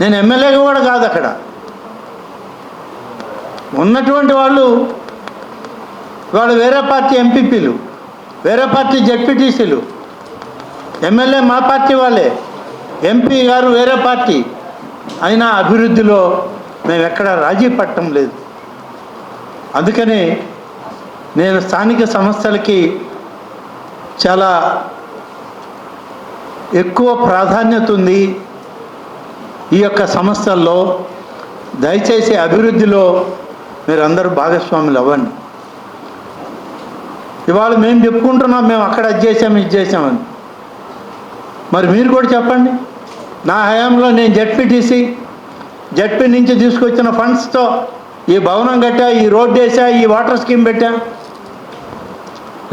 నేను ఎమ్మెల్యేగా కూడా కాదు అక్కడ. ఉన్నటువంటి వాళ్ళు వాళ్ళు వేరే పార్టీ ఎంపీపీలు వేరే పార్టీ జడ్పీటీసీలు ఎమ్మెల్యే మా పార్టీ వాళ్ళే ఎంపీ గారు వేరే పార్టీ అయినా అభివృద్ధిలో మేము ఎక్కడ రాజీ పట్టడం లేదు. అందుకని నేను స్థానిక సంస్థలకి చాలా ఎక్కువ ప్రాధాన్యత ఉంది. ఈ యొక్క సంస్థల్లో దయచేసి అభివృద్ధిలో మీరు అందరూ భాగస్వాములు అవ్వండి. ఇవాళ మేము చెప్పుకుంటున్నాం మేము అక్కడ అది చేసాం ఇది చేసామని మరి మీరు కూడా చెప్పండి. నా హయాంలో నేను జడ్పీటీసీ జడ్పీ నుంచి తీసుకొచ్చిన ఫండ్స్తో ఈ భవనం కట్టా ఈ రోడ్డు వేసా ఈ వాటర్ స్కీమ్ పెట్టా.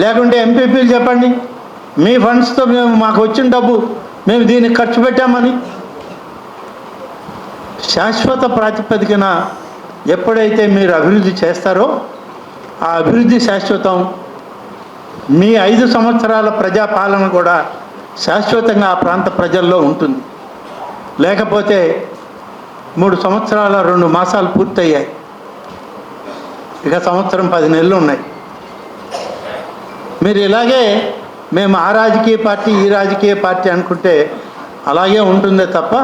లేకుంటే ఎంపీపీలు చెప్పండి మీ ఫండ్స్తో మేము మాకు వచ్చిన డబ్బు మేము దీనికి ఖర్చు పెట్టామని. శాశ్వత ప్రాతిపదికన ఎప్పుడైతే మీరు అభివృద్ధి చేస్తారో ఆ అభివృద్ధి శాశ్వతం మీ ఐదు సంవత్సరాల ప్రజాపాలన కూడా శాశ్వతంగా ఆ ప్రాంత ప్రజల్లో ఉంటుంది. లేకపోతే మూడు సంవత్సరాల రెండు మాసాలు పూర్తయ్యాయి. ఇక సంవత్సరం పది నెలలు ఉన్నాయి. మీరు ఇలాగే మేము ఆ రాజకీయ పార్టీ ఈ రాజకీయ పార్టీ అనుకుంటే అలాగే ఉంటుందే తప్ప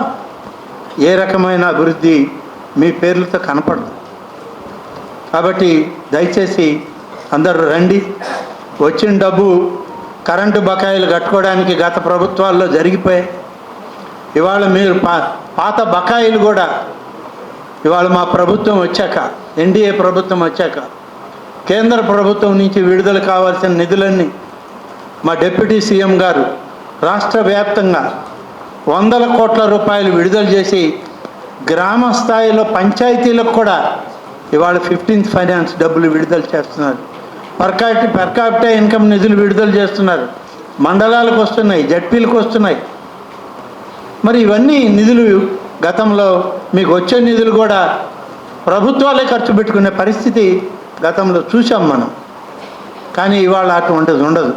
ఏ రకమైన అభివృద్ధి మీ పేర్లతో కనపడదు. కాబట్టి దయచేసి అందరూ రండి. వచ్చిన డబ్బు కరెంటు బకాయిలు కట్టుకోవడానికి గత ప్రభుత్వాల్లో జరిగిపోయాయి. ఇవాళ మీరు పా పాత బకాయిలు కూడా ఇవాళ మా ప్రభుత్వం వచ్చాక ఎన్డీఏ ప్రభుత్వం వచ్చాక కేంద్ర ప్రభుత్వం నుంచి విడుదల కావాల్సిన నిధులన్నీ మా డిప్యూటీ సీఎం గారు రాష్ట్ర వ్యాప్తంగా వందల కోట్ల రూపాయలు విడుదల చేసి గ్రామ స్థాయిలో పంచాయతీలకు కూడా ఇవాళ ఫిఫ్టీన్త్ ఫైనాన్స్ డబ్బులు విడుదల చేస్తున్నారు. పర్కాటి పర్కాపిటా ఇన్కమ్ నిధులు విడుదల చేస్తున్నారు. మండలాలకు వస్తున్నాయి జడ్పీలకు వస్తున్నాయి. మరి ఇవన్నీ నిధులు గతంలో మీకు వచ్చే నిధులు కూడా ప్రభుత్వాలే ఖర్చు పెట్టుకునే పరిస్థితి గతంలో చూసాం మనం. కానీ ఇవాళ అటువంటిది ఉండదు.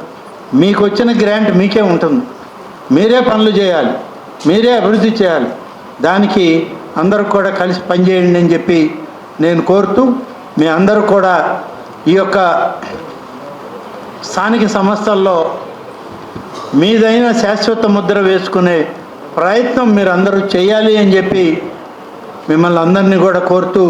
మీకు వచ్చిన గ్రాంట్ మీకే ఉంటుంది. మీరే పనులు చేయాలి. మీరే అభివృద్ధి చేయాలి. దానికి అందరూ కూడా కలిసి పనిచేయండి అని చెప్పి నేను కోరుతూ మీ అందరూ కూడా ఈ యొక్క స్థానిక సంస్థల్లో మీదైన శాశ్వత ముద్ర వేసుకునే ప్రయత్నం మీరు అందరూ చేయాలి అని చెప్పి మిమ్మల్ని అందరినీ కూడా కోరుతూ